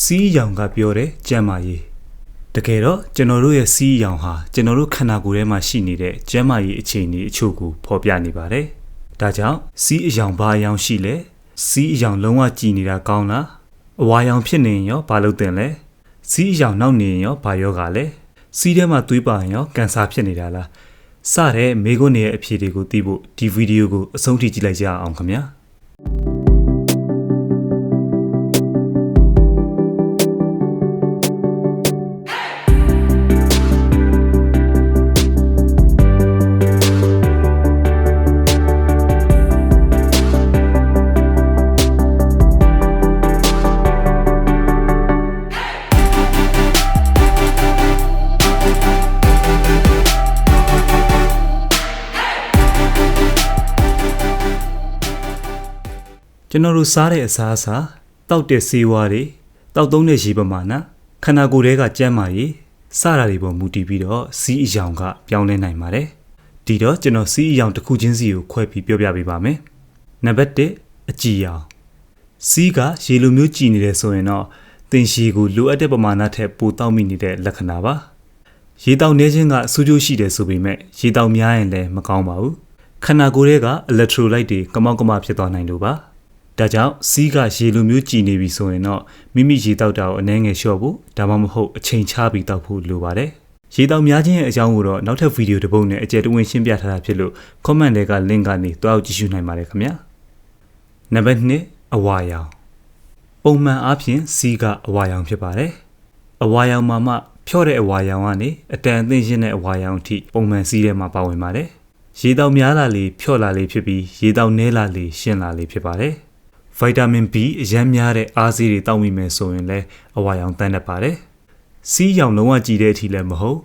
စီးရောင်ကပြောတဲ့ကြမ်းမာရေးတကယ်တော့ကျွန်တော်တို့ရဲ့စီးရောင်ဟာကျွန်တော်တို့ခန္ဓာကိုယ်ထဲမှာရှိနေတဲ့ကြမ်းမာရေးအခြေအနေအချို့ကိုဖော်ပြနေပါတယ်။ဒါကြောင့်စီးအယောင်ဘာအယောင်ရှိလဲစီးအယောင်လုံးဝကြည်နေတာကောင်းလားအဝါရောင်ဖြစ်နေရင်ရောဘာလုပ်တင်လဲစီးအယောင်နောက်နေရင်ရောဘာယောဂလဲစီးထဲမှာသွေးပါရင်ရောကင်ဆာဖြစ်နေတာလားစတဲ့မိခွန်းတွေရဲ့အဖြေတွေကိုသိဖို့ဒီဗီဒီယိုကိုအဆုံးထိကြည့်လိုက်ကြအောင်ခင်ဗျာ။ ကျွန်တော်တို့စားတဲ့အစားအစာတောက်တဲ့ဆေးဝါးတွေတောက်သုံးတဲ့ရေပမာဏခန္ဓာကိုယ်ထဲကကျန်းမာရေးစတာတွေပေါ်မူတည်ပြီးတော့စီးအယောင်ကပြောင်းလဲနိုင်ပါတယ်ဒီတော့ကျွန်တော်စီးအယောင်တစ်ခုချင်းစီကိုခွဲပြီးပြောပြပေးပါမယ်နံပါတ်1အကြည်ရောင်စီးကရေလိုမျိုးကြည်နေတယ်ဆိုရင်တော့တင်ရှည်ကိုလိုအပ်တဲ့ပမာဏထက်ပိုတောက်မိနေတဲ့လက္ခဏာပါရေတောက်နေခြင်းကအဆူးကျိုးရှိတယ်ဆိုပေမဲ့ရေတောက်များရင်လည်းမကောင်းပါဘူးခန္ဓာကိုယ်ထဲက electrolyte တွေကမောက်ကမဖြစ်သွားနိုင်လို့ပါ ဒါကြောင့်စီးကရေလိုမျိုးကြည်နေပြီဆိုရင်တော့မိမိရေတောက်တာကိုအနှဲငယ်လျှော့ဖို့ဒါမှမဟုတ်အချိန်ချပြီးတောက်ဖို့လိုပါတယ်။ရေတောက်များခြင်းရဲ့အကြောင်းကိုတော့နောက်ထပ်ဗီဒီယိုတစ်ပုဒ်နဲ့အကျယ်တဝင့်ရှင်းပြထားတာဖြစ်လို့ comment တွေက link ကနေတွားအောင်ကြည့်ရှုနိုင်ပါတယ်ခင်ဗျာ။နံပါတ်2အဝါရောင်ပုံမှန်အားဖြင့်စီးကအဝါရောင်ဖြစ်ပါတယ်။အဝါရောင်မှာမှဖြော့တဲ့အဝါရောင်ကနေအတန်အသင့်ရှင်းတဲ့အဝါရောင်အထိပုံမှန်စီးထဲမှာပါဝင်ပါတယ်။ရေတောက်များလာလေဖြော့လာလေဖြစ်ပြီးရေတောက်နည်းလာလေရှင်းလာလေဖြစ်ပါတယ်။ ဗိုက်တာမင် B အရမ်းများတဲ့အားဆေးတွေတောက်မိမယ်ဆိုရင်လည်းအဝါရောင်တန်းတတ်ပါတယ်။စီးရောင်လုံးဝကြည်တဲ့အထိလည်းမဟုတ်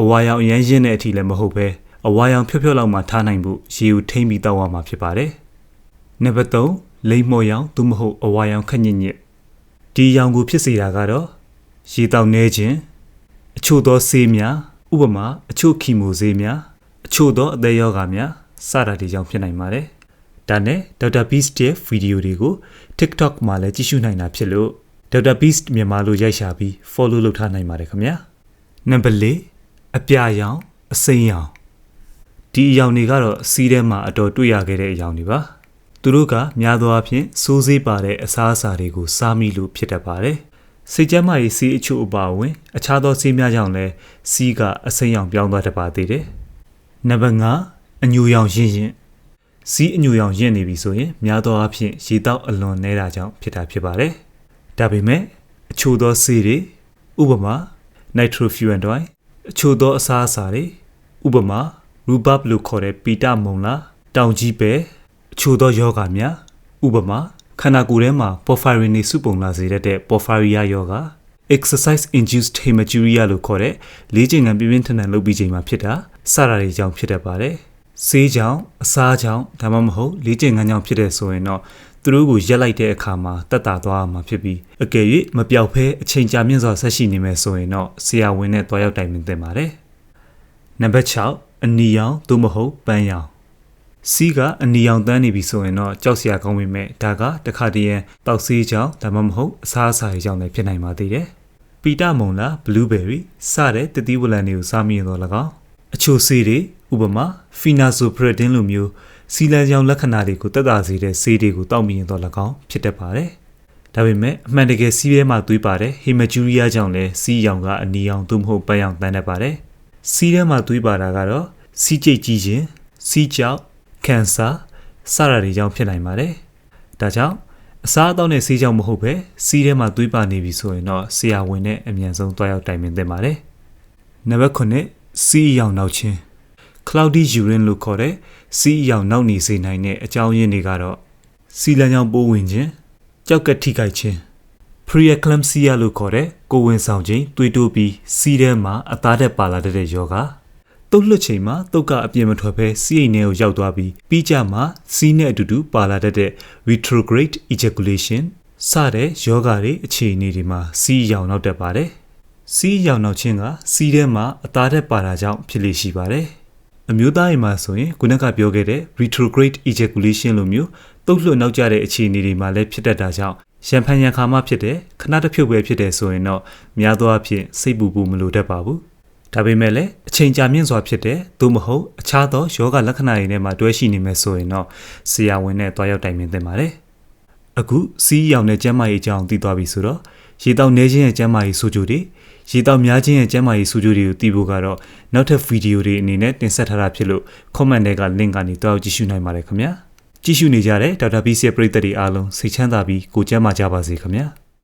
အဝါရောင်အရမ်းရင်းတဲ့အထိလည်းမဟုတ်ပဲအဝါရောင်ဖြော့ဖြော့လောက်မှထားနိုင်ဖို့ရေကိုထိမ့်ပြီးတောက်ရမှာဖြစ်ပါတယ်။နံပါတ်3လိမ္မော်ရောင်သို့မဟုတ်အဝါရောင်ခက်ညစ်ညစ်ဒီရောင်ကိုဖြစ်စေတာကတော့ရေတောက်နေခြင်းအချို့သောဆေးများဥပမာအချို့ခီမိုဆေးများအချို့သောအသက်ရောဂါများစတာတွေကြောင့်ဖြစ်နိုင်ပါတယ်။ ဒါနဲ့ Dr. Beast ရဲ့ဗီဒီယိုတွေကို TikTok မှာလည်းကြည့်ရှုနိုင်တာဖြစ်လို့ Dr. Beast မြန်မာလိုရိုက်ရှာပြီး follow လုပ်ထားနိုင်ပါတယ်ခင်ဗျာနံပါတ်၄အပြာရောင်အစိမ်းရောင်ဒီအရောင်တွေကတော့စီးထဲမှာအတော်တွေ့ရခဲ့တဲ့အရောင်တွေပါသူတို့ကများသောအားဖြင့်စိုးစေးပါတဲ့အစားအစာတွေကိုစားမိလို့ဖြစ်တတ်ပါတယ်စိတ်ကျန်းမာရေးစီးအချို့အပါအဝင်အခြားသောစီးများကြောင့်လည်းစီးကအစိမ်းရောင်ပြောင်းသွားတတ်ပါသေးတယ်နံပါတ်5အညူရောင်ရင့်ရင့် စီးအညူရောင်ရင့်နေပြီဆိုရင်များသောအားဖြင့်ရေတောက်အလွန်နေတာကြောင့်ဖြစ်တာဖြစ်ပါတယ်။ဒါပေမဲ့အချို့သောဆေးတွေဥပမာ nitrofurantoin အချို့သောအစားအစာတွေဥပမာ rhubarb လို့ခေါ်တဲ့ပီတမုံလာတောင်ကြီးပဲအချို့သောယောဂများဥပမာခန္ဓာကိုယ်ထဲမှာ porphyrin တွေစုပုံလာစေတတ်တဲ့ porphyria ယောဂ exercise induced hematuria လို့ခေါ်တဲ့လေ့ကျင့်ခန်းပြင်းပြင်းထန်ထန်လုပ်ပြီးချိန်မှာဖြစ်တာစတာတွေကြောင့်ဖြစ်တတ်ပါတယ်။ ဆေးကြောင့်အစားကြောင့်ဒါမှမဟုတ်လေ့ကျင့်ခန်းကြောင့်ဖြစ်တဲ့ဆိုရင်တော့သူတို့ကိုရက်လိုက်တဲ့အခါမှာတက်တာသွားမှာဖြစ်ပြီးအကယ်၍မပြောက်ဖဲအချိန်ကြာမြင့်စွာဆက်ရှိနေမယ်ဆိုရင်တော့ဆရာဝန်နဲ့တွားရောက်တိုင်ပင်သင့်ပါတယ်။နံပါတ်6အနီရောင်သို့မဟုတ်ပန်းရောင်စီးကအနီရောင်တန်းနေပြီဆိုရင်တော့ကြောက်စရာကောင်းပေမဲ့ဒါကတခါတည်းရန်တောက်ဆေးကြောင့်ဒါမှမဟုတ်အစားအစာတွေကြောင့်လည်းဖြစ်နိုင်ပါသေးတယ်။ပီတာမုံလာဘလူးဘယ်ရီစတဲ့တတိဝလံတွေကိုစားမိရင်တော့၎င်း အချို့ဆေးတွေဥပမာဖီနာဆိုပရက်ဒင်းလိုမျိုးစီလန်ကြောင်လက္ခဏာတွေကိုတက်တာစေတဲ့ဆေးတွေကိုတောက်မိရင်တော့၎င်းဖြစ်တတ်ပါတယ်။ဒါပေမဲ့အမှန်တကယ်စီးရဲမှာသွေးပါတဲ့ဟီမဂျူရီးယားကြောင့်လည်းစီးရောင်ကအနီရောင်သို့မဟုတ်ပန်းရောင်တန်းတတ်ပါတယ်။စီးထဲမှာသွေးပါတာကတော့စီးကျိတ်ကြီးခြင်းစီးကြောက်ကန်ဆာစတာတွေကြောင့်ဖြစ်နိုင်ပါတယ်။ဒါကြောင့်အစားအသောက်နဲ့ဆေးကြောင့်မဟုတ်ပဲစီးထဲမှာသွေးပါနေပြီဆိုရင်တော့ဆရာဝန်နဲ့အမြန်ဆုံးတွားရောက်တိုင်ပင်သင့်ပါတယ်။နံပါတ်9 စီးအရောင်နောက်ချင်း cloudy urine လို့ခေါ်တဲ့စီးအရောင်နောက်နေစေနိုင်တဲ့အကြောင်းရင်းတွေကတော့စီလန်ကြောင့်ပိုးဝင်ခြင်းကြောက်ကက်ထိခိုက်ခြင်း preeclampsia လို့ခေါ်တဲ့ကိုယ်ဝင်ဆောင်ခြင်းတွေးတိုးပြီးစီးထဲမှာအသားတက်ပါလာတတ်တဲ့ယောဂတုတ်လွှတ်ချိန်မှာတုတ်ကအပြင်မထွက်ဘဲစီးအိမ်ထဲကိုရောက်သွားပြီးပြီးကြမှာစီးနဲ့အတူတူပါလာတတ်တဲ့ retrograde ejaculation စတဲ့ယောဂတွေအခြေအနေတွေမှာစီးရောင်နောက်တက်ပါတယ် စီးရောင်နောက်ခြင်းကစီးထဲမှာအသားတက်ပါတာကြောင့်ဖြစ်လေရှိပါတယ်အမျိုးသားအိမ်မှာဆိုရင်ခုနကပြောခဲ့တဲ့ retrograde ejaculation လိုမျိုးတုတ်လွှတ်နောက်ကျတဲ့အခြေအနေတွေမှာလည်းဖြစ်တတ်တာကြောင့်ရံဖန်ရံခါမှဖြစ်တဲ့ခဏတစ်ဖြုတ်ပဲဖြစ်တယ်ဆိုရင်တော့များသောအားဖြင့်စိတ်ပူပူမလိုတတ်ပါဘူးဒါပေမဲ့လည်းအချိန်ကြာမြင့်စွာဖြစ်တဲ့သို့မဟုတ်အခြားသောယောဂလက္ခဏာတွေနဲ့မှတွဲရှိနေမယ်ဆိုရင်တော့ဆရာဝန်နဲ့တွားရောက်တိုင်ပင်သင့်ပါတယ် အခုစီးရောင်တဲ့ကျန်းမာရေးအကြောင်းသိသွားပြီဆိုတော့ရေတောက်နေခြင်းရဲ့ကျန်းမာရေးဆိုကြတွေရေတောက်များခြင်းရဲ့ကျန်းမာရေးဆိုကြတွေကိုသိဖို့ကတော့နောက်ထပ်ဗီဒီယိုတွေအနေနဲ့တင်ဆက်ထားတာဖြစ်လို့ comment တွေက link ကနေတွားရောက်ကြည့်ရှုနိုင်ပါတယ်ခင်ဗျာကြည့်ရှုနေကြတဲ့ဒေါက်တာဘီစီရဲ့ပရိသတ်တွေအားလုံးစိတ်ချမ်းသာပြီးကိုယ်ကျန်းမာကြပါစေခင်ဗျာ